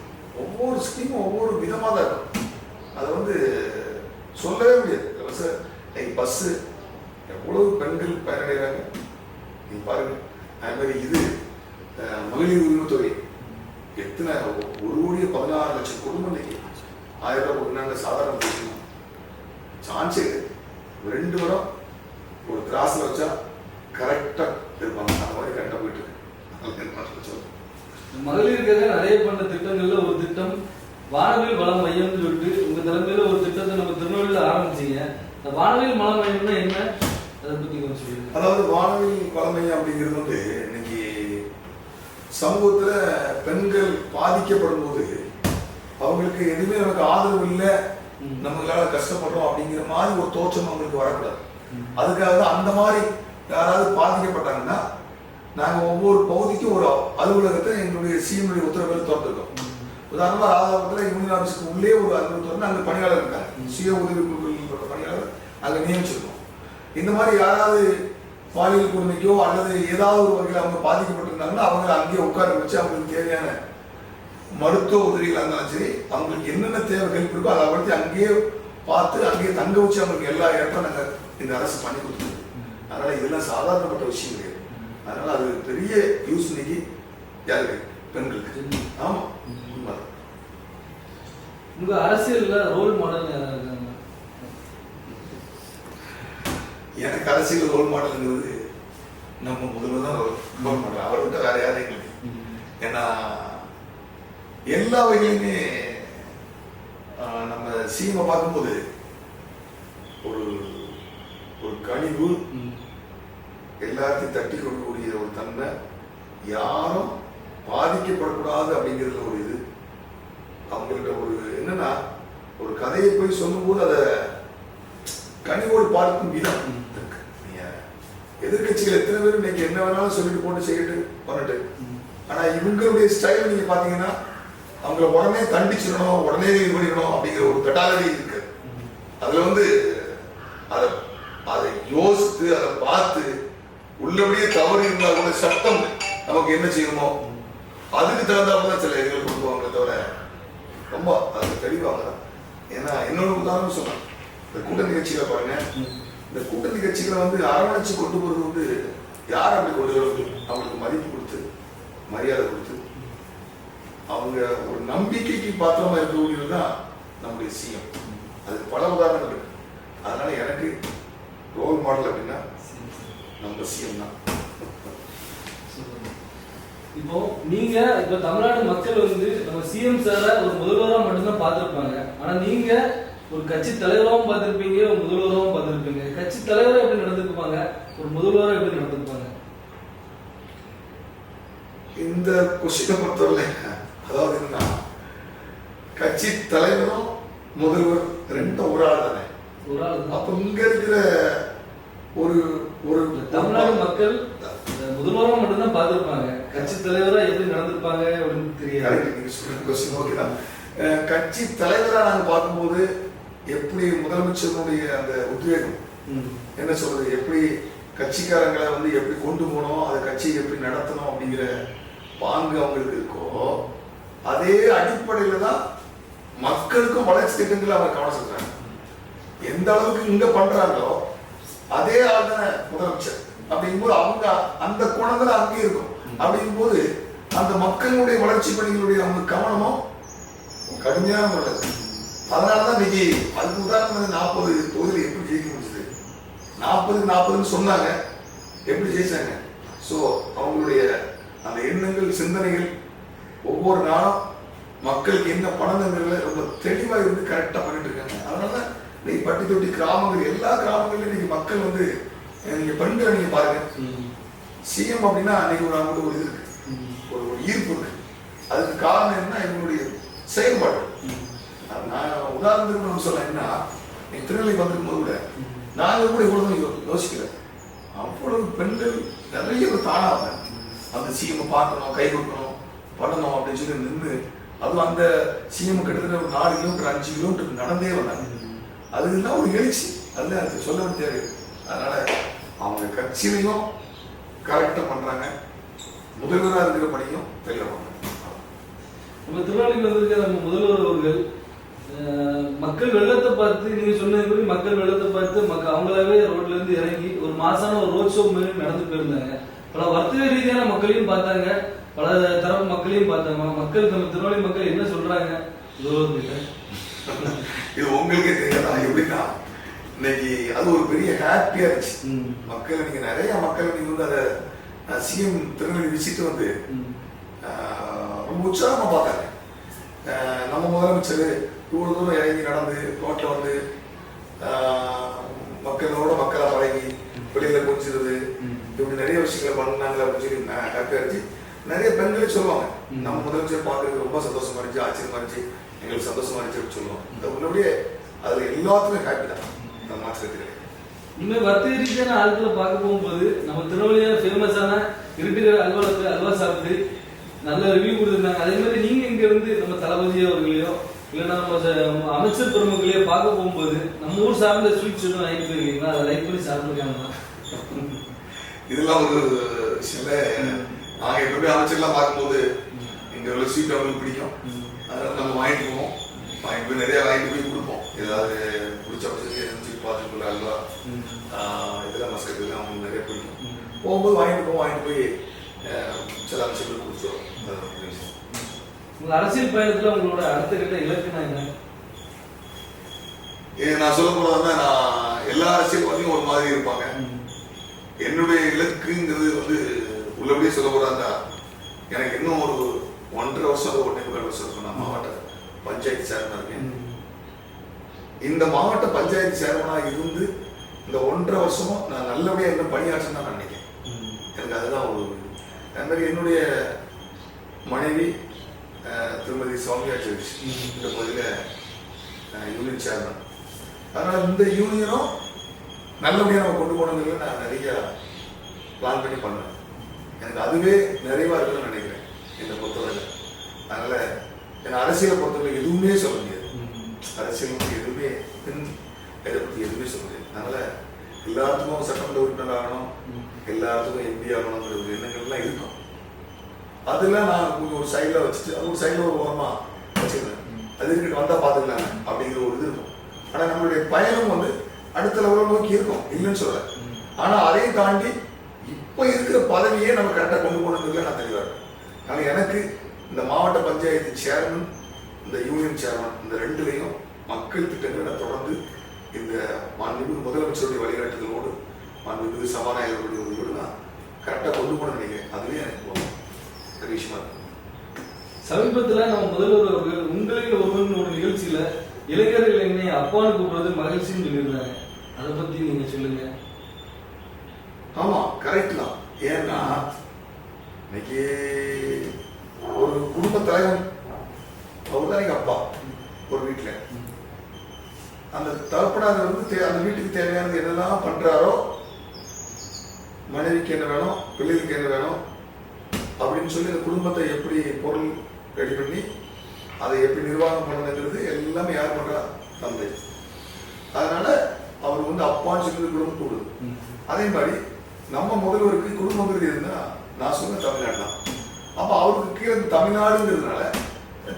ஒவ்வொரு ஸ்கீமும் ஒவ்வொரு விதமாக தான் இருக்கும். அதை வந்து சொல்லவே முடியாது. சார் இன்னைக்கு பஸ்ஸு எவ்வளவு பெண்கள் பயனடைகிறாங்க? நீங்கள் பாருங்கள் அது மாதிரி இது மகளிர் உரிமைத்துறை எத்தனை ஒரு கோடியே பதினாறு லட்சம் குடும்பம் இன்னைக்கு ஆயிரம் ரூபாய் கொடுக்குறாங்க சாதாரண விஷயம் சான்ஸே. ரெண்டு வரம் ஒரு கிராஸ்ல வச்சா கரெக்டா இருப்பாங்க அந்த மாதிரி கரெக்டா போயிட்டு இருக்கு. மகளிருக்காக நிறைய பண்ண திட்டங்கள்ல ஒரு திட்டம் வானவில் வளம் மையம்னு சொல்லிட்டு உங்க தலைமையில ஒரு திட்டத்தை நம்ம திருநெல்வேலியில ஆரம்பிச்சீங்க. இந்த வானவில் வளம் மையம்னா என்ன? அதை பத்தி கொஞ்சம் அதாவது வானொலி பழமை அப்படிங்கிறது வந்து சமூகத்துல பெண்கள் பாதிக்கப்படும் போது அவங்களுக்கு எதுவுமே நமக்கு ஆதரவு இல்லை. நம்மளால கஷ்டப்படுறோம் அப்படிங்கிற மாதிரி ஒரு தோற்றம் அவங்களுக்கு வரக்கூடாது. அதுக்காக தான் அந்த மாதிரி யாராவது பாதிக்கப்பட்டாங்கன்னா நாங்க ஒவ்வொரு பகுதிக்கும் ஒரு அலுவலகத்தை எங்களுடைய சிஎம்னுடைய உத்தரவில் திறந்துருக்கோம். உதாரணமா ராதாபுரத்துல யூனியன் ஆபீஸ்க்கு உள்ளே ஒரு அலுவலகம் திறந்து அங்க பணியாளர் இருக்காங்க. சுய உதவி குழுக்கள் பணியாளர் அங்க நியமிச்சிருக்கோம். இந்த மாதிரி யாராவது பாலியல் கொடுமைக்கோ அல்லது ஏதாவது ஒரு வகையில் அவங்க பாதிக்கப்பட்டிருந்தாங்கன்னா அவங்க அங்கேயே உட்கார வச்சு அவங்களுக்கு தேவையான மருத்துவ உதவிகளாக இருந்தாலும் சரி அவங்களுக்கு என்னென்ன தேவை ஹெல்ப் இருக்கோ அதை பற்றி அங்கேயே பார்த்து அங்கேயே தங்க வச்சு அவங்களுக்கு எல்லா இடத்தையும் நாங்கள் இந்த அரசு பண்ணி கொடுத்துருக்கு அதனால இதெல்லாம் சாதாரணப்பட்ட விஷயம் கிடையாது. அதனால அது பெரிய யூஸ் இன்னைக்கு யாருக்கு? பெண்களுக்கு. ஆமா. உண்மைதான். உங்க அரசியல்ல ரோல் மாடல் யாரா இருக்காங்க எனக்கு அரசியல் ரோல் மாடலுங்கிறது நம்ம முதல்வர் தான் ரோல் மாடல் அவரை விட்டு வேற யாரும் எங்களுக்கு ஏன்னா எல்லா வகையிலுமே நம்ம சீமை பார்க்கும்போது ஒரு ஒரு கனிவு ம். எல்லாத்தையும் தட்டி கொடுக்கக்கூடிய ஒரு தன்மை யாரும் பாதிக்கப்படக்கூடாது அப்படிங்கிறதுல ஒரு இது. அவங்கள்ட்ட ஒரு என்னன்னா ஒரு கதையை போய் சொல்லும்போது அதை கனிவோடு பார்க்கும் விதம். எதிர்கட்சிகள் எத்தனை பேர் இன்னைக்கு என்ன வேணாலும் சொல்லிட்டு போட்டு செய்யிட்டு பண்ணட்டு ஆனால் ஆனா இவங்களுடைய ஸ்டைல் நீங்க பாத்தீங்கன்னா அவங்கள உடனே தண்டிச்சிடணும் உடனே இது பண்ணிடணும் அப்படிங்கிற ஒரு பெட்டாலிட்டி இருக்கு. அதில் அதுல வந்து அதை அதை யோசித்து அதை பார்த்து உள்ளபடியே தவறு இருந்தால் கூட சட்டம் நமக்கு என்ன செய்யணுமோ அதுக்கு தகுந்தாப்புல தான் சில இதுகள் கொடுக்குவாங்களே தவிர ரொம்ப அது தெளிவாங்க ஏன்னா இன்னொரு உதாரணம் சொன்னேன் இந்த கூட்டணி கட்சிகளை பாருங்க. இந்த கூட்டணி கட்சிகளை வந்து அரவணைச்சு கொண்டு போறது வந்து யார் அப்படி கொண்டு வரது அவங்களுக்கு மதிப்பு கொடுத்து மரியாதை கொடுத்து. அவங்க ஒரு நம்பிக்கைக்கு பாத்திரமா இருக்கக்கூடியது தான் நம்முடைய சிஎம். அதுக்கு பல உதாரணங்கள் இருக்கு. அதனால எனக்கு ரோல் மாடல் அப்படின்னா நம்ம சிஎம் தான். இப்போ நீங்க இப்ப தமிழ்நாடு மக்கள் வந்து நம்ம சிஎம் சார ஒரு முதல்வரா மட்டும்தான் பார்த்துருப்பாங்க. ஆனா நீங்க ஒரு கட்சி தலைவராகவும் பார்த்திருப்பீங்க ஒரு முதல்வராகவும் பார்த்திருப்பீங்க. கட்சி தலைவரா எப்படி நடந்துக்குப்பாங்க ஒரு முதல்வரா எப்படி நடந்துக்குப்பாங்க இந்த கொஸ்டினை பொறுத்தவரை அதாவது என்னன்னா கட்சி தலைவரும் முதல்வர் ரெண்டும் ஒரு ஆள் தானே? ஒரு ஆள். அப்ப இங்க இருக்கிற ஒரு ஒரு தமிழ்நாடு மக்கள் அஹ், முதல்வரா மட்டும்தான் பார்த்திருப்பாங்க. கட்சி தலைவரா எப்படி நடந்திருப்பாங்க அப்படின்னு தெரியாது. கட்சி தலைவரா நாங்க பார்க்கும்போது எப்படி முதலமைச்சருடைய அந்த உத்வேகம். என்ன சொல்றது? எப்படி கட்சிக்காரங்களை வந்து எப்படி கொண்டு போகணும்? அதை கட்சியை எப்படி நடத்தணும்? அப்படிங்கிற பாங்கு அவங்களுக்கு இருக்கோ அதே அடிப்படையில தான் மக்களுக்கும் வளர்ச்சி திட்டங்களை அவங்க கவனம் செலுத்துறாங்க. எந்த அளவுக்கு இங்க பண்றாங்களோ அதே ஆள் தானே முதலமைச்சர். அப்படிங்கும்போது அவங்க அந்த குணங்கள் அங்கே இருக்கும். அப்படிங்கும்போது அந்த மக்களுடைய வளர்ச்சி பணிகளுடைய அவங்க கவனமும் கடுமையான உள்ளது அதனாலதான் இன்னைக்கு அதுக்கு உதாரணம் நாற்பது தொகுதியில் எப்படி ஜெயிக்க முடிஞ்சது? நாற்பதுக்கு நாற்பதுன்னு சொன்னாங்க. எப்படி ஜெயிச்சாங்க? ஸோ அவங்களுடைய அந்த எண்ணங்கள் சிந்தனைகள் ஒவ்வொரு நாளும் மக்களுக்கு என்ன பண்ணணுங்கிறதுல ரொம்ப தெளிவாக இருந்து கரெக்டாக பண்ணிட்டு இருக்காங்க. அதனால தான் இன்னைக்கு பட்டி தொட்டி கிராமங்கள் எல்லா கிராமங்களிலும் இன்னைக்கு மக்கள் வந்து அஹ், நீங்க பெண்களை நீங்க பாருங்க. சிஎம் அப்படின்னா அன்னைக்கு ஒரு அவங்களுக்கு ஒரு இது இருக்கு. ஒரு ஒரு ஈர்ப்பு இருக்கு. அதுக்கு காரணம் என்ன? இவங்களுடைய செயல்பாடு. நான் உதாரணத்துக்கு ஒன்று சொல்ல என்ன நீ திருநெல்வேலி வந்திருக்கும் போது கூட நாங்கள் கூட இவ்வளவு யோசிக்கிறேன் அவ்வளவு பெண்கள் நிறைய ஒரு தானாக அந்த சீமை பார்க்கணும் கை கொடுக்கணும் பண்ணணும் அப்படின்னு சொல்லி நின்று அதுவும் அந்த சிஎம் கிட்டத்தட்ட ஒரு நாலு கிலோமீட்டர் அஞ்சு கிலோமீட்டர் நடந்தே வந்தாங்க. அதுதான் ஒரு எழுச்சி. அதுல அது சொல்ல தேவை. அதனால அவங்க கட்சியிலையும் கரெக்டாக பண்றாங்க. முதல்வராக இருக்கிற பணியும் தெளிவாக பண்றாங்க நம்ம திருநாளைக்கு நம்ம முதல்வர் அவர்கள் மக்கள் வெள்ளத்தை பார்த்து நீங்க சொன்னது மாதிரி மக்கள் வெள்ளத்தை பார்த்து மக்கள் அவங்களாவே ரோட்ல இருந்து இறங்கி ஒரு மாசான ஒரு ரோட் ஷோ மாதிரி நடந்து போயிருந்தாங்க. பல வர்த்தக ரீதியான மக்களையும் பார்த்தாங்க. பல தரப்பு மக்களையும் பார்த்தாங்க. மக்கள் நம்ம திருநாளி மக்கள் என்ன சொல்றாங்க? இது உங்களுக்கே தெரியாதா? எப்படின்னா இன்னைக்கு அது ஒரு பெரிய ஹாப்பியா இருந்துச்சு. மக்கள் நீங்க நிறைய மக்கள் நீங்க வந்து அதை சிஎம் திருநெல்வேலி விசிட்டு வந்து ரொம்ப உற்சாகமா பார்த்தாங்க. நம்ம முதலமைச்சர் இவ்வளவு தூரம் இறங்கி நடந்து ரோட்ல வந்து மக்களோட மக்களா பழகி வெளியில குடிச்சிருது. இப்படி நிறைய விஷயங்களை பண்ணாங்க அப்படின்னு சொல்லி ஹாப்பியா இருந்துச்சு. நிறைய பெண்களே சொல்லுவாங்க. நம்ம முதலமைச்சர் பார்க்கறது ரொம்ப சந்தோஷமா இருந்துச்சு ஆச்சரியமா இருந்துச்சு. எங்களுக்கு சந்தோஷமா இருந்துச்சு அப்படின்னு சொல்லுவோம் இந்த உள்ளபடியே அதுல எல்லாத்துக்குமே ஹாப்பி தான். இந்த மாற்றத்துக்கு இனிமே வர்த்தக ரீதியான ஆட்களை பார்க்க போகும்போது நம்ம திருநெல்வேலியான ஃபேமஸான இருட்டுகிற அல்வாலத்தில் அல்வா சாப்பிட்டு நல்ல ரிவ்யூ கொடுத்துருந்தாங்க. அதே மாதிரி நீங்க இங்க இருந்து நம்ம தளபதி அவர்களையோ இல்லைன்னா நம்ம அமைச்சர் பெருமக்களையோ பார்க்க போகும்போது நம்ம ஊர் சார்ந்த ஸ்வீட்ஸ் எதுவும் வாங்கிட்டு போயிருக்கீங்களா? அதை லைக் பண்ணி சாப்பிட்டுருக்காங்களா? இதெல்லாம் ஒரு விஷயம்ல நாங்க எப்பவுமே அமைச்சர்லாம் பார்க்கும்போது இங்க உள்ள ஸ்வீட் அவங்களுக்கு பிடிக்கும். அதனால நம்ம வாங்கிட்டு போவோம். வாங்கிட்டு போய் நிறைய வாங்கிட்டு போய் கொடுப்போம். ஏதாவது பிடிச்ச பட்சத்துக்கு பார்த்துக்குள்ள அல்வா இதெல்லாம் மஸ்கட் இதெல்லாம் அவங்களுக்கு நிறைய பிடிக்கும். போகும்போது வாங்கிட்டு போவோம் வாங்கிட்டு போய் சில அமைச்சர்களுக்கு கொடுத்துருவோம் அது ஒரு பெரிய விஷயம். உங்க அரசியல் பயணத்துல உங்களோட அடுத்த கட்ட இலக்குனா என்ன? இது நான் சொல்ல போனதுன்னா நான் எல்லா அரசியல்வாதியும் ஒரு மாதிரி இருப்பாங்க. என்னுடைய இலக்குங்கிறது வந்து உள்ளபடியே சொல்ல போறாந்தா எனக்கு இன்னும் ஒரு ஒன்றரை வருஷம் ஒன்றே முக்கால் வருஷம் இருக்கும். நான் மாவட்ட பஞ்சாயத்து சேர்மனா இருக்கேன். இந்த மாவட்ட பஞ்சாயத்து சேர்மனா இருந்து இந்த ஒன்றரை வருஷமும் நான் நல்லபடியா என்ன பணியாற்றணும் நான் நினைக்கிறேன். எனக்கு அதுதான் ஒரு இது. அது மாதிரி என்னுடைய மனைவி திருமதி சௌமியா ஜெயிச் இந்த பகுதியில் யூனியன் சேர்மன் அதனால இந்த யூனியனும் நல்லபடியாக நம்ம கொண்டு போனதுல நான் நிறைய பிளான் பண்ணி பண்ணுவேன் எனக்கு அதுவே நிறைவா இருக்குன்னு நினைக்கிறேன் என்னை பொறுத்தவரை அதனால என் அரசியலை பொறுத்தவரை எதுவுமே சொல்ல முடியாது. அரசியல் எதுவுமே பின் இதை பற்றி எதுவுமே சொல்ல முடியாது. அதனால எல்லாத்துக்கும் சட்டமன்ற உறுப்பினர் ஆகணும். எல்லாத்துக்கும் எம்பி ஆகணுங்கிற எண்ணங்கள்லாம் இருக்கும். அதெல்லாம் நான் ஒரு சைடில் வச்சுட்டு அது ஒரு சைடில் ஒரு ஓரமாக வச்சுருந்தேன் அது இருக்கட்டும் வந்தால் பார்த்துக்கலாம் அப்படிங்கிற ஒரு இது இருக்கும். ஆனால் நம்மளுடைய பயணம் வந்து அடுத்த லெவலில் நோக்கி இருக்கும். இல்லைன்னு சொல்ல ஆனால் அதையும் தாண்டி இப்போ இருக்கிற பதவியே நம்ம கரெக்டாக கொண்டு போனதுல நான் தெளிவாக இருக்கேன். அதனால் எனக்கு இந்த மாவட்ட பஞ்சாயத்து சேர்மன் இந்த யூனியன் சேர்மன் இந்த ரெண்டுலையும் மக்கள் திட்டங்களை தொடர்ந்து இந்த மாண்புமிகு முதலமைச்சருடைய வழிகாட்டுதலோடு மாண்புமிகு சபாநாயகருடைய உதவியோடு நான் கரெக்டாக கொண்டு போன நினைக்கிறேன். அதுவே எனக்கு பெரிய விஷயமா இருக்கும் சமீபத்துல நம்ம முதல்வர் அவர்கள் உங்களில் ஒருவன் ஒரு நிகழ்ச்சியில இளைஞர்கள் என்னை அப்பான்னு கூப்பிடுறது மகிழ்ச்சின்னு சொல்லியிருந்தாங்க. அதை பத்தி நீங்க சொல்லுங்க. ஆமா கரெக்ட் தான். ஏன்னா இன்னைக்கு ஒரு குடும்ப தலைவன் அவர் தான் எங்க அப்பா ஒரு வீட்டுல அந்த தகப்பனார் வந்து அந்த வீட்டுக்கு தேவையானது என்னெல்லாம் பண்றாரோ மனைவிக்கு என்ன வேணும் பிள்ளைகளுக்கு என்ன வேணும் அப்படின்னு சொல்லி அந்த குடும்பத்தை எப்படி பொருள் ரெடி பண்ணி அதை எப்படி நிர்வாகம் பண்ணணுங்கிறது எல்லாமே யார் பண்ணுறா தந்தை. அதனால அவர் வந்து அப்பான்னு சொல்லி குடும்பம் கூடுது அதே மாதிரி நம்ம முதல்வருக்கு குடும்பங்கிறது இருந்தா நான் சொன்ன தமிழ்நாடு தான். அப்போ அவருக்கு கீழே தமிழ்நாடுங்கிறதுனால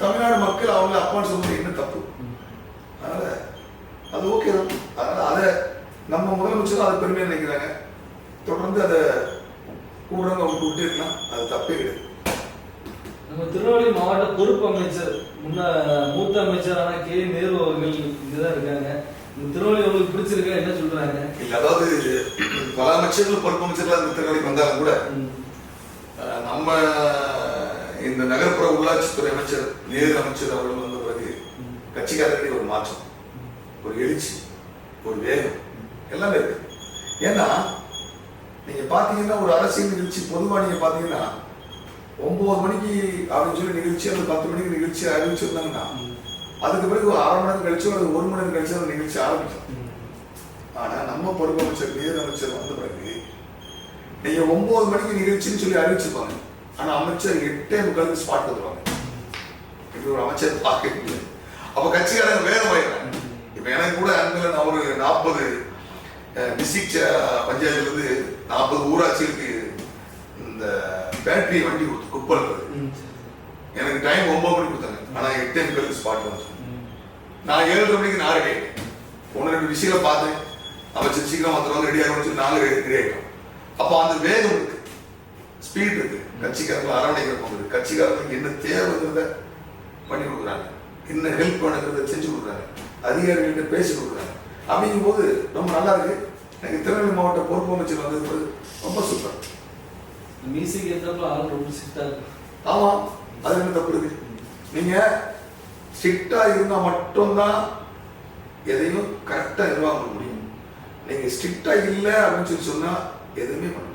தமிழ்நாடு மக்கள் அவங்க அப்பான்னு சொல்றது என்ன அதனால அது ஓகே தான் அதனால அதை நம்ம முதலமைச்சரும் அதை பெருமையா நினைக்கிறாங்க. தொடர்ந்து அதை கூடுறவங்க அவங்க விட்டு இருக்கலாம். அது தப்பே கிடையாது. நம்ம திருநெல்வேலி மாவட்ட பொறுப்பு அமைச்சர் முன்ன மூத்த அமைச்சரான கே. நேரு அவர்கள் இங்கதான் இருக்காங்க. இந்த திருநெல்வேலி உங்களுக்கு பிடிச்சிருக்கா? என்ன சொல்றாங்க? இல்ல அதாவது பல அமைச்சர்கள் பொறுப்பு அமைச்சர்கள் அந்த திருநெல்வேலிக்கு வந்தாலும் கூட நம்ம இந்த நகர்ப்புற உள்ளாட்சித்துறை அமைச்சர் நேரு அமைச்சர் அவர்கள் வந்த பிறகு ம். கட்சிக்காரர்களே ஒரு மாற்றம் ஒரு எழுச்சி ஒரு வேகம். எல்லாமே இருக்கு. ஏன்னா நீங்க பாத்தீங்கன்னா ஒரு அரசியல் நிகழ்ச்சி பொதுவா நீங்க பாத்தீங்கன்னா ஒன்பது மணிக்கு அப்படின்னு சொல்லி நிகழ்ச்சி அல்லது பத்து மணிக்கு நிகழ்ச்சி அறிவிச்சிருந்தாங்கன்னா அதுக்கு பிறகு ஒரு அரை மணி நேரம் கழிச்சு அல்லது ஒரு மணி நேரம் கழிச்சு அந்த நிகழ்ச்சி ஆரம்பிச்சோம் ஆனா நம்ம பொறுப்பு அமைச்சர் நேரு அமைச்சர் வந்த பிறகு நீங்க ஒன்பது மணிக்கு நிகழ்ச்சின்னு சொல்லி அறிவிச்சிருப்பாங்க. ஆனா அமைச்சர் எட்டே முக்காலுக்கு ஸ்பாட் வந்துருவாங்க இப்படி ஒரு அமைச்சர் பார்க்க முடியாது. அப்ப கட்சிக்காரங்க வேற ஆயிடுறாங்க இப்ப எனக்கு கூட அங்க நான் ஒரு நாற்பது டிஸ்ட்ரிக்ட் பஞ்சாயத்துல இருந்து நாற்பது ஊராட்சிகளுக்கு இந்த பேட்டரி வண்டி கொடுத்து குக் பண்றது ம். எனக்கு டைம் ஒன்பது மணிக்கு கொடுத்தாங்க. ஆனா எட்டே முக்காலுக்கு ஸ்பாட் வந்து. நான் ஏழரை மணிக்கு நாலு கேட்டேன் ஒன்று ரெண்டு விஷயங்களை பார்த்தேன். அமைச்சர் சீக்கிரம் வந்துடுவாங்க ரெடி ஆகணும்னு சொல்லி நாலு ரெடி ஆகிட்டோம் அப்போ அந்த வேகம் இருக்கு. ஸ்பீட் இருக்கு. கட்சிக்காரங்களை அரவணைக்கிற போகுது கட்சிக்காரங்களுக்கு என்ன தேவைங்கிறத பண்ணி கொடுக்குறாங்க. என்ன ஹெல்ப் பண்ணுங்கிறத செஞ்சு கொடுக்குறாங்க. அதிகாரிகள்கிட்ட பேசி கொடுக்குறாங்க. அப்படிங்கும்போது ரொம்ப நல்லா இருக்கு. எனக்கு திருநெல்வேலி மாவட்ட பொறுப்பு அமைச்சர் வந்தது பிறகு ரொம்ப சூப்பர் மியூசிக் ஏற்றப்பல ஆள் ரொம்ப ஸ்ட்ரிக்டா இருக்கு. ஆமா அது என்ன தப்பு இருக்கு. நீங்க ஸ்ட்ரிக்டா இருந்தா மட்டும்தான் எதையும் கரெக்டா நிர்வாகம் பண்ண முடியும். நீங்க ஸ்ட்ரிக்டா இல்ல அப்படின்னு சொல்லி சொன்னா எதுவுமே பண்ண முடியும்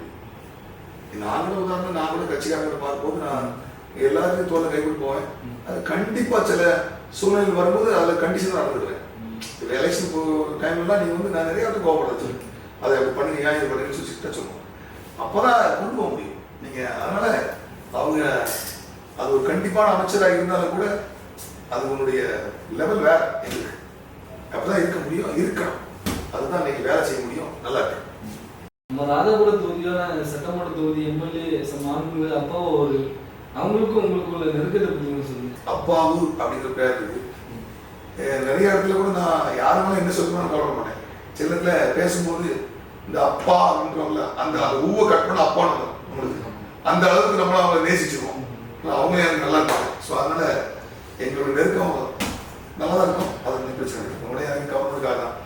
கூட உதாரணம் நான் கூட கட்சிக்காரங்களை பார்க்கும்போது நான் எல்லாருக்கும் தோல்ல கை கொடுத்து போவேன். அது கண்டிப்பா சில சூழ்நிலை வரும்போது அதுல கண்டிஷன் நடந்துடுவேன் இப்போ எலெக்ஷன் டைம்லாம் நீங்க வந்து நான் நிறைய இடத்துக்கு கோவப்பட வச்சிருக்கேன். அதை அப்படி பண்ணுங்க இது பண்ணுங்கன்னு சொல்லி ஸ்ட்ரிக்டா சொல்லுவோம். அப்பதான் கொண்டு போக முடியும். நீங்க அதனால அவங்க அது ஒரு கண்டிப்பான அமைச்சராக இருந்தாலும் கூட அது உன்னுடைய லெவல் வேற. எங்களுக்கு. அப்பதான் இருக்க முடியும் இருக்கணும். அதுதான் இன்னைக்கு வேலை செய்ய முடியும். நல்லா இருக்கு. நம்ம ராதாபுரம் தொகுதியான சட்டமன்ற தொகுதி எம்எல்ஏ மாண்பு அப்பாவும் ஒரு அவங்களுக்கும் உங்களுக்கும் உள்ள நெருக்கத்தை பத்தி சொல்லுங்க. அப்பாவு அப்படிங்கிற பேர் இருக்கு. நிறைய இடத்துல கூட நான் யாருமே என்ன சொல்லணும்னு கவலை மாட்டேன். சில இடத்துல பேசும்போது இந்த அப்பா அப்படின்றவங்கள அந்த அந்த ஊவை கட் பண்ண அப்பான்னு நம்மளுக்கு. அந்த அளவுக்கு நம்மள அவங்களை நேசிச்சிருவோம். அவங்களும் எனக்கு நல்லா இருப்பாங்க. ஸோ அதனால எங்களோட நெருக்கம் நல்லா தான் இருக்கும். அது வந்து பிரச்சனை இல்லை. உங்களே எனக்கு கவர்மெண்ட்டுக்காக தான்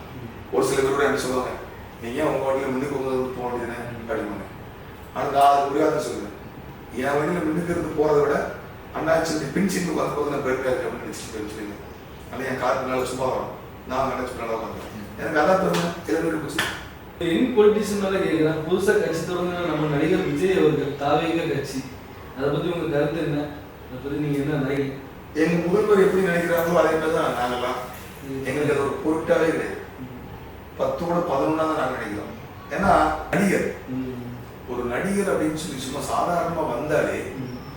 ஒரு சில பேர் கூட என்ன சொல்லுவாங்க நீங்கள் ஏன் உங்க முன்னுக்கு வந்து போக வேண்டியதுனே அப்படின்னு ஆனால் நான் அது முடியாதுன்னு சொல்லுவேன். என் வழியில் முன்னுக்கு இருந்து போகிறத விட அண்ணாச்சி பின் சீட்டு வரும்போது நான் பெருமையா இருக்கேன் அப்படின்னு நினச்சிட்டு சொல்லுங்க ஆனால் என் கார் நல்லா சும்மா வரும். நான் நினைச்சு நல்லா வந்தேன் எனக்கு அதான் பெருமை இளநீர் போச்சு. யங் பொலிட்டிஷியன் மேல கேட்கிறேன் புதுசா கட்சி தொடங்குன நம்ம நடிகர் விஜய் அவர்கள் தாவேக கட்சி. அதை பத்தி உங்க கருத்து என்ன? அதை பத்தி நீங்க என்ன நினைக்கிறீங்க? எங்க முதல்வர் எப்படி நினைக்கிறாங்களோ அதே மாதிரி தான் நாங்கெல்லாம். எங்களுக்கு அது ஒரு பொருட்டாவே கிடையாது. பத்து கூட பதினொன்னா தான் நாங்கள் நினைக்கிறோம். ஏன்னா நடிகர். ஒரு நடிகர் அப்படின்னு சொல்லி சும்மா சாதாரணமா வந்தாலே.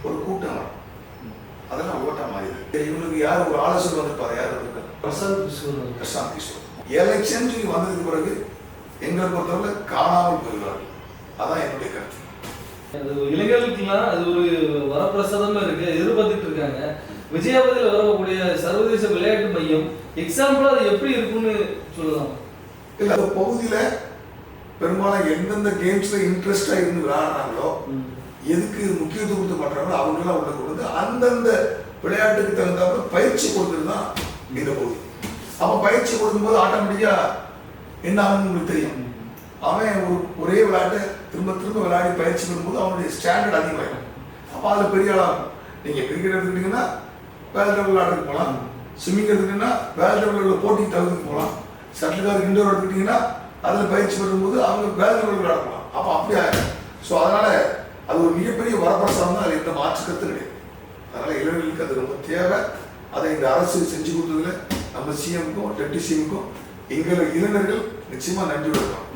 ஒரு கூட்டம் அதெல்லாம் ஓட்டா மாறிடுது இவங்களுக்கு யார் ஒரு ஆலோசனை வந்திருப்பாரு யார் வந்திருக்காரு பிரசாந்த் கிஷோர். பிரசாந்த் கிஷோர். எலெக்ஷன் சொல்லி வந்ததுக்கு பிறகு எங்களை பொறுத்தவரை காணாமல் போயிடுவார்கள். அதான் என்னுடைய கருத்து. அது இளைஞர்களுக்குலாம் அது ஒரு வரப்பிரசாதமா இருக்கு. எதிர்பார்த்துட்டு இருக்காங்க. விஜயாபதியில் வரக்கூடிய சர்வதேச விளையாட்டு மையம் எக்ஸாம்பிளா அது எப்படி இருக்கும்னு சொல்லலாம். இல்ல அந்த பகுதியில பெரும்பாலும் எந்தெந்த கேம்ஸ்ல இன்ட்ரெஸ்டா இருந்து விளையாடுறாங்களோ. எதுக்கு முக்கியத்துவம் கொடுத்து பண்றாங்களோ அவங்களாம் உள்ள கொடுத்து வந்து அந்தந்த விளையாட்டுக்கு தகுந்தாப்புல பயிற்சி கொடுக்குறது தான் இந்த பகுதி அப்போ பயிற்சி கொடுக்கும்போது ஆட்டோமேட்டிக்காக என்ன ஆகும்னு உங்களுக்கு தெரியும். அவன் ஒரு ஒரே விளையாட்டை திரும்ப திரும்ப விளையாடி பயிற்சி பண்ணும்போது அவனுடைய ஸ்டாண்டர்ட் அதிகமாயிடும். அப்போ அதில் பெரிய ஆளாகும் நீங்கள் கிரிக்கெட் எடுத்துக்கிட்டீங்கன்னா வேறு லெவல் விளையாட்டுக்கு போகலாம். ஸ்விம்மிங் எடுத்துக்கிட்டீங்கன்னா வேறு லெவலில் போட்டி தகுதிக்கு போகலாம். ஷட்டில்கார் இண்டோர் எடுத்துக்கிட்டிங்கன்னா அதில் பயிற்சி பண்ணும்போது அவங்க வேறு லெவலில் விளையாட போகலாம். அப்போ அப்படி ஆயிடும் ஸோ அதனால் அது ஒரு மிகப்பெரிய வரப்பிரசாதம் தான் அது எந்த மாற்று கருத்து கிடையாது. அதனால் இளைஞர்களுக்கு அது ரொம்ப தேவை. அதை இந்த அரசு செஞ்சு கொடுத்ததுல நம்ம சிஎம்க்கும் டெப்டி சிஎம்க்கும் எங்களை இளைஞர்கள் நிச்சயமாக நன்றி வைக்கிறோம்